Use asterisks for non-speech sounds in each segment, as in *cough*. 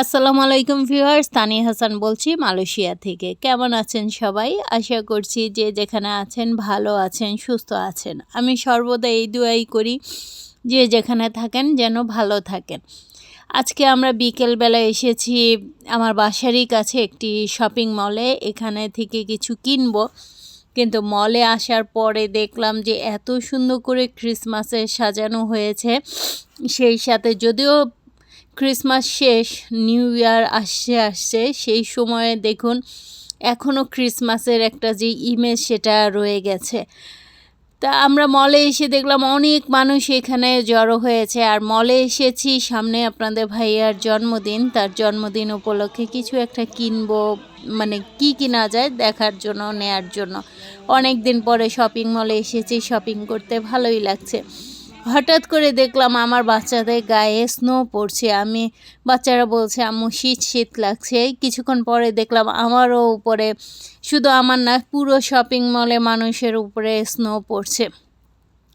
আসসালামু আলাইকুম ভিউয়ার্স তানি হাসান বলছি মালয়েশিয়া থেকে। কেমন আছেন সবাই? আশা করছি যে যেখানে আছেন ভালো আছেন, সুস্থ আছেন। আমি সর্বদা এই দুয়াই করি যে যেখানে থাকেন যেন ভালো থাকেন। আজকে আমরা বিকেলবেলা এসেছি আমার বাসারই কাছে একটি শপিং মলে। এখানে থেকে কিছু কিনবো। কিন্তু মলে আসার পরে দেখলাম যে এত সুন্দর করে ক্রিসমাসে সাজানো হয়েছে। সেই সাথে যদিও ক্রিসমাস শেষ নিউ ইয়ার আসছে আসছে, সেই সময়ে দেখুন এখনও ক্রিসমাসের একটা যে ইমেজ সেটা রয়ে গেছে। তা আমরা মলে এসে দেখলাম অনেক মানুষ এখানে জড়ো হয়েছে আর মলে এসেছি সামনে আপনাদের ভাইয়ার জন্মদিন। তার জন্মদিন উপলক্ষে কিছু একটা কিনবো মানে কি কিনা যায় দেখার জন্য, নেয়ার জন্য। অনেক দিন পরে শপিং মলে এসেছি শপিং করতে ভালোই লাগছে। হঠাৎ করে দেখলাম আমার বাচ্চাদের গায়ে স্নো পড়ছে। আমি বাচ্চারা বলছে, আম্মু, শীত শীত লাগছে। কিছুক্ষণ পরে দেখলাম আমারও উপরে, শুধু আমার না, পুরো শপিং মলে মানুষের উপরে স্নো পড়ছে।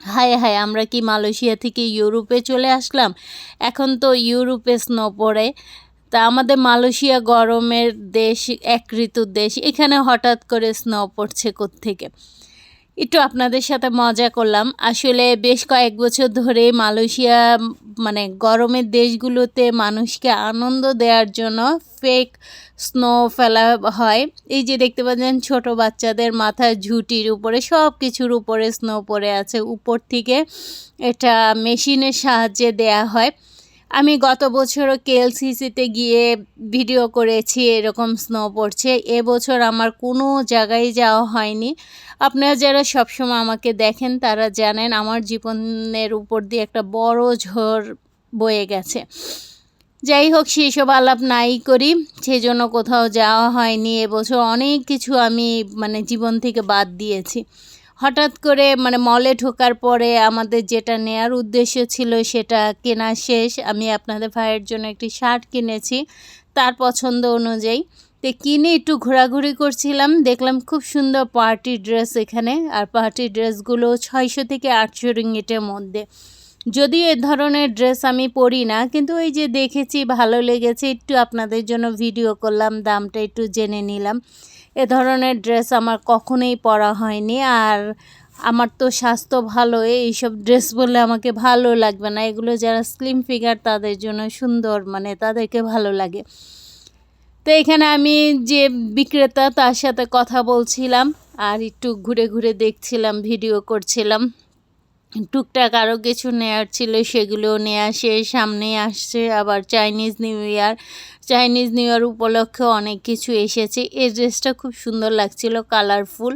হায় হায়, আমরা কি মালয়েশিয়া থেকে ইউরোপে চলে আসলাম? এখন তো ইউরোপে স্নো পড়ে। তা আমাদের মালয়েশিয়া গরমের দেশ, এক ঋতুর দেশ। এখানে হঠাৎ করে স্নো পড়ছে থেকে একটু আপনাদের সাথে মজা করলাম। আসলে বেশ কয়েক বছর ধরে মালয়েশিয়া মানে গরমের দেশগুলোতে মানুষকে আনন্দ দেওয়ার জন্য ফেক স্নো ফেলা হয়। এই যে দেখতে পাচ্ছেন ছোট বাচ্চাদের মাথায় ঝুঁটির উপরে সব কিছুর উপরে স্নো পড়ে আছে। উপর থেকে এটা মেশিনের সাহায্যে দেয়া হয়। আমি গত বছরও কেএলসিসিতে গিয়ে ভিডিও করেছি, এরকম স্নো পড়ছে। এবছর আমার কোনো জায়গায় যাওয়া হয়নি। আপনারা যারা সবসময় আমাকে দেখেন, তারা জানেন আমার জীবনের উপর দিয়ে একটা বড় ঝড় বয়ে গেছে। যাই হোক, সেসব আলাপ নাই করি। সেই জন্য কোথাও যাওয়া হয়নি। এবছর অনেক কিছু আমি মানে জীবন থেকে বাদ দিয়েছি। হঠাৎ করে মানে মলে ঢোকার পরে আমাদের যেটা নেয়ার উদ্দেশ্য ছিল সেটা কেনা শেষ। আমি আপনাদের ভাইয়ের জন্য একটি শার্ট কিনেছি তার পছন্দ অনুযায়ী। তো কিনে একটু ঘোরাঘুরি করছিলাম, দেখলাম খুব সুন্দর পার্টি ড্রেস এখানে। আর পার্টি ড্রেসগুলো ছয়শো থেকে আটশো রিঙ্গিটের মধ্যে। যদিও এ ধরনের ড্রেস আমি পরি না, কিন্তু ওই যে দেখেছি, ভালো লেগেছে, একটু আপনাদের জন্য ভিডিও করলাম, দামটা একটু জেনে নিলাম। এ ধরনের ড্রেস আমার কখনোই পরা হয়নি, আর আমার তো স্বাস্থ্য ভালো এইসব ড্রেস বললে আমাকে ভালো লাগবে না। এগুলো যারা স্লিম ফিগার তাদের জন্য সুন্দর মানে তাদেরকে ভালো লাগে। তো এখানে আমি যে বিক্রেতা, তার সাথে কথা বলছিলাম, আর একটু ঘুরে ঘুরে দেখছিলাম, ভিডিও করছিলাম। টুকটাক আরও কিছু নেয়ার ছিল সেগুলো নেওয়া শেষ সামনে আসছে আবার Chinese new year Chinese new year উপলক্ষে অনেক কিছু এসেছে। এই ড্রেসটা খুব সুন্দর লাগছিল কালারফুল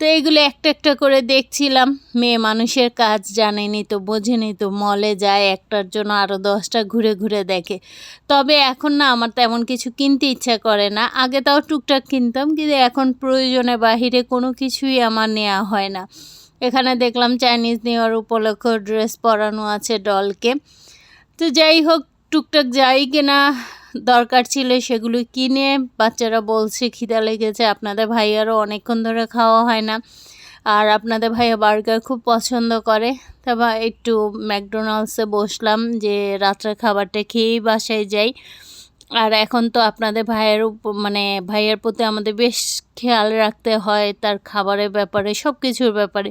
তো এগুলো একটা একটা করে দেখছিলাম। মেয়ে মানুষের কাজ জানেনি তো, বোঝেনি তো মলে যায় একটার জন্য আরও দশটা ঘুরে ঘুরে দেখে। তবে এখন না আমার তেমন কিছু কিনতে ইচ্ছা করে না। আগে তাও টুকটাক কিনতাম, কিন্তু এখন প্রয়োজনে বাহিরে কোনো কিছুই আমার নেওয়া হয় না। এখানে দেখলাম চাইনিজ নেওয়ার উপলক্ষ ড্রেস পরানো আছে ডলকে তো যাই হোক, টুকটাক যাই কিনা দরকার ছিল সেগুলো কিনে, বাচ্চারা বলছে খিদা লেগেছে, আপনাদের ভাইয়ারও অনেকক্ষণ ধরে খাওয়া হয় না। আর আপনাদের ভাইয়া বার্গার খুব পছন্দ করে। তারপর একটু ম্যাকডোনাল্ডসে বসলাম যে রাত্রের খাবারটা খেয়েই বাসায় যাই। আর এখন তো আপনাদের ভাইয়ের মানে ভাইয়ের প্রতি আমাদের বেশ খেয়াল রাখতে হয়, তার খাবারের ব্যাপারে সব কিছুর ব্যাপারে।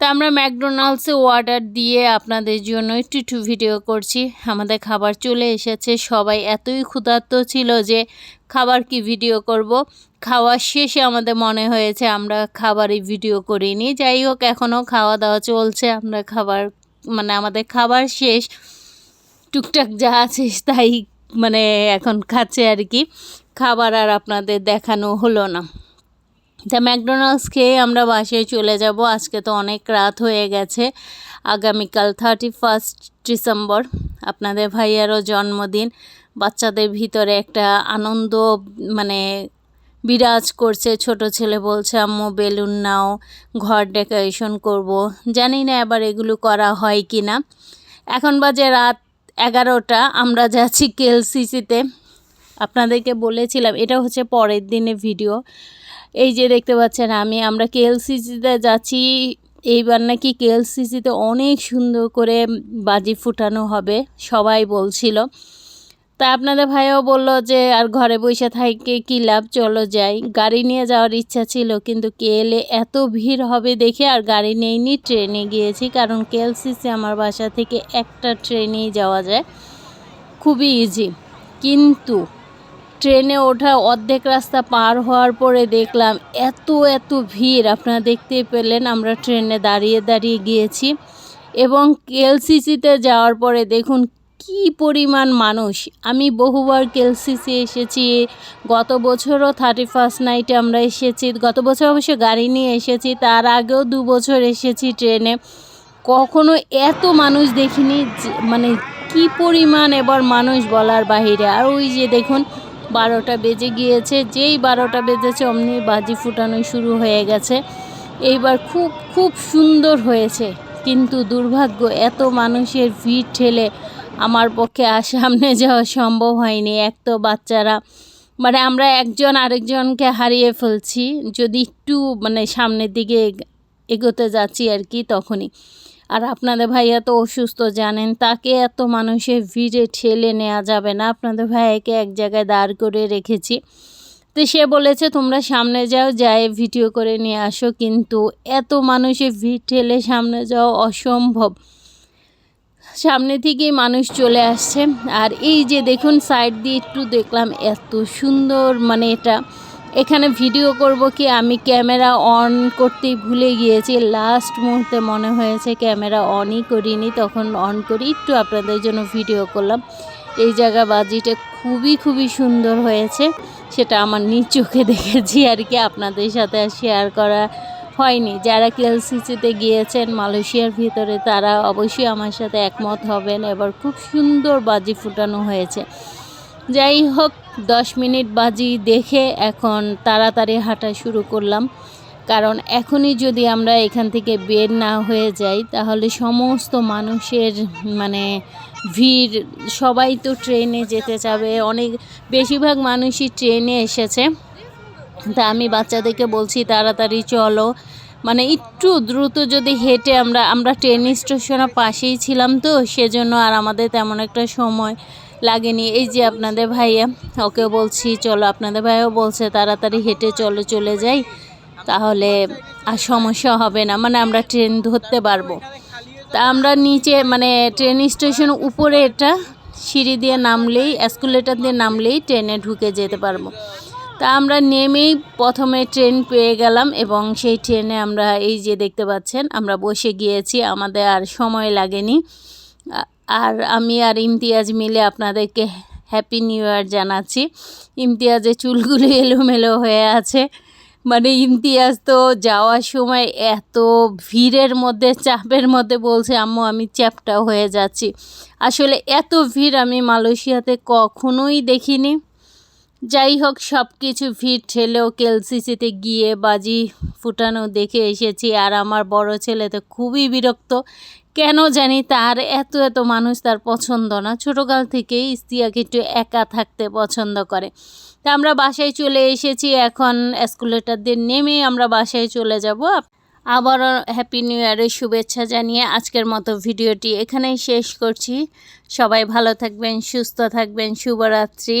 তা আমরা ম্যাকডোনাল্ডসে অর্ডার দিয়ে আপনাদের জন্য একটু একটু ভিডিও করছি। আমাদের খাবার চলে এসেছে। সবাই এতই ক্ষুধার্ত ছিল যে খাবার কি ভিডিও করব। খাওয়ার শেষে আমাদের মনে হয়েছে আমরা খাবারই ভিডিও করিনি। যাই হোক, এখনও খাওয়া দাওয়া চলছে। আমরা খাবার মানে আমাদের খাবার শেষ। টুকটাক যা আছে তাই মানে এখন খাচ্ছে আর কি। খাবার আর আপনাদের দেখানো হলো না। তা ম্যাকডোনাল্ডস খেয়ে আমরা বাসায় চলে যাব। আজকে তো অনেক রাত হয়ে গেছে। আগামীকাল থার্টি ফার্স্ট ডিসেম্বর আপনাদের ভাইয়ারও জন্মদিন। বাচ্চাদের ভিতরে একটা আনন্দ মানে বিরাজ করছে। ছোট ছেলে বলছে, আম্মু, বেলুন নাও, ঘর ডেকোরেশন করব। জানি না এবার এগুলো করা হয় কি না এখন বাজে রাত এগারোটা, আমরা যাচ্ছি কেএলসিসিতে। আপনাদেরকে বলেছিলাম, এটা হচ্ছে পরের দিনে ভিডিও। এই যে দেখতে পাচ্ছেন আমি, আমরা কেএলসিসিতে যাচ্ছি। এইবার নাকি কেএলসিসিতে অনেক সুন্দর করে বাজি ফুটানো হবে, সবাই বলছিল। তা আপনাদের ভাইও বলল যে, আর ঘরে বসে থাইকে কী লাভ? চলো যাই। গাড়ি নিয়ে যাওয়ার ইচ্ছা ছিল, কিন্তু কেএলে এত ভিড় হবে দেখে আর গাড়ি নেইনি, ট্রেনে গিয়েছি, কারণ কেএলসিসি আমার বাসা থেকে একটা ট্রেনেই যাওয়া যায়। খুবই ইজি কিন্তু ট্রেনে ওঠা অর্ধেক রাস্তা পার হওয়ার পরে দেখলাম এত এত ভিড়। আপনারা দেখতেই পেলেন, আমরা ট্রেনে দাঁড়িয়ে দাঁড়িয়ে গিয়েছি। এবং কেএলসিসিতে যাওয়ার পরে দেখুন কি পরিমাণ মানুষ? আমি বহুবার কেএলসিসি এসেছি, গত বছরও থার্টি ফার্স্ট নাইটে আমরা এসেছি, গত বছর অবশ্য গাড়ি নিয়ে এসেছি, তার আগেও দু বছর এসেছি ট্রেনে। কখনো এত মানুষ দেখিনি মানে কি পরিমাণ এবার মানুষ বলার বাহিরে। আর ওই যে দেখুন, বারোটা বেজে গিয়েছে, যেই বারোটা বেজেছে অমনি বাজি ফুটানো শুরু হয়ে গেছে। এইবার খুব খুব সুন্দর হয়েছে, কিন্তু দুর্ভাগ্য, এত মানুষের ভিড় ঠেলে আমার পক্ষে আর সামনে যাওয়া সম্ভব হয়নি। এক তো বাচ্চারা মানে আমরা একজন আরেকজনকে হারিয়ে ফেলছি। যদি একটু মানে সামনের দিকে এগোতে যাচ্ছি আর কি তখনই। আর আপনাদের ভাইয়া তো অসুস্থ, জানেন? তাকে এত মানুষের ভিড়ে ঠেলে নেওয়া যাবে না। আপনাদের ভাইয়াকে এক জায়গায় দাঁড় করে রেখেছি। তো সে বলেছে, তোমরা সামনে যাও যাই ভিডিও করে নিয়ে আসো। কিন্তু এত মানুষের ভিড় ঠেলে সামনে যাওয়া অসম্ভব। সামনে থেকেই মানুষ চলে আসছে। আর এই যে দেখুন সাইড দিয়ে একটু দেখলাম এত সুন্দর মানে এটা, এখানে ভিডিও করব কি, আমি ক্যামেরা অন করতেই ভুলে গিয়েছি। লাস্ট মুহূর্তে মনে হয়েছে ক্যামেরা অনই করিনি, তখন অন করি, একটু আপনাদের জন্য ভিডিও করলাম। এই জায়গা বাজিটা খুবই খুবই সুন্দর হয়েছে, সেটা আমার নিজ চোখে দেখেছি আর কি, আপনাদের সাথে শেয়ার করা হয়নি। যারা কেএলসিসিতে গিয়েছেন মালয়েশিয়ার ভিতরে, তারা অবশ্যই আমার সাথে একমত হবেন। এবার খুব সুন্দর বাজি ফুটানো হয়েছে। যাই হোক, দশ মিনিট বাজি দেখে এখন তাড়াতাড়ি হাঁটা শুরু করলাম। কারণ এখনই যদি আমরা এখান থেকে বের না হয়ে যাই, তাহলে সমস্ত মানুষের মানে ভিড়, সবাই তো ট্রেনে যেতে চাবে। অনেক, বেশিরভাগ মানুষই ট্রেনে এসেছে। তা আমি বাচ্চাদেরকে বলছি, তাড়াতাড়ি চলো। মানে একটু দ্রুত যদি হেঁটে আমরা আমরা ট্রেন স্টেশনের পাশেই ছিলাম তো, সেজন্য আর আমাদের তেমন একটা সময় লাগেনি। এই যে আপনাদের ভাইয়া ওকে বলছি, চলো, আপনাদের ভাইয়াও বলছে, তাড়াতাড়ি হেঁটে চলো, চলে যাই। তাহলে আর সমস্যা হবে না মানে আমরা ট্রেন ধরতে পারব। তা আমরা নিচে মানে ট্রেন স্টেশন উপরে এটা সিঁড়ি দিয়ে নামলেই এসকুলেটার দিয়ে নামলেই ট্রেনে ঢুকে যেতে পারব। তা আমরা নেমেই প্রথমে ট্রেন পেয়ে গেলাম এবং সেই ট্রেনে আমরা এই যে দেখতে পাচ্ছেন, আমরা বসে গিয়েছি, আমাদের আর সময় লাগেনি। আর আমি আর ইমতিয়াজ মিলে আপনাদেরকে হ্যাপি নিউ ইয়ার জানাচ্ছি। ইমতিয়াজের চুলগুলো *laughs* এলোমেলো হয়ে আছে। মানে ইমতিয়াজ তো যাওয়ার সময় এত ভিড়ের মধ্যে, চাপের মধ্যে বলছে, আম্মু, আমি চ্যাপটা হয়ে যাচ্ছি। আসলে এত ভিড় আমি মালয়েশিয়াতে কখনোই দেখিনি। যাই হোক সব কিছু ভিড় ঠেলেও কেলসিসিতে গিয়ে বাজি ফুটানো দেখে এসেছি। আর আমার বড় ছেলে তো খুবই বিরক্ত। কেন জানি তার এত এত মানুষ তার পছন্দ না। ছোটোকাল থেকেই ইস্তিয়াকে একটু একা থাকতে পছন্দ করে। তা আমরা বাসায় চলে এসেছি। এখন এসকুলেটার দিয়ে নেমে আমরা বাসায় চলে যাব। আবারও হ্যাপি নিউ ইয়ারের শুভেচ্ছা জানিয়ে আজকের মতো ভিডিওটি এখানেই শেষ করছি। সবাই ভালো থাকবেন, সুস্থ থাকবেন। শুভরাত্রি।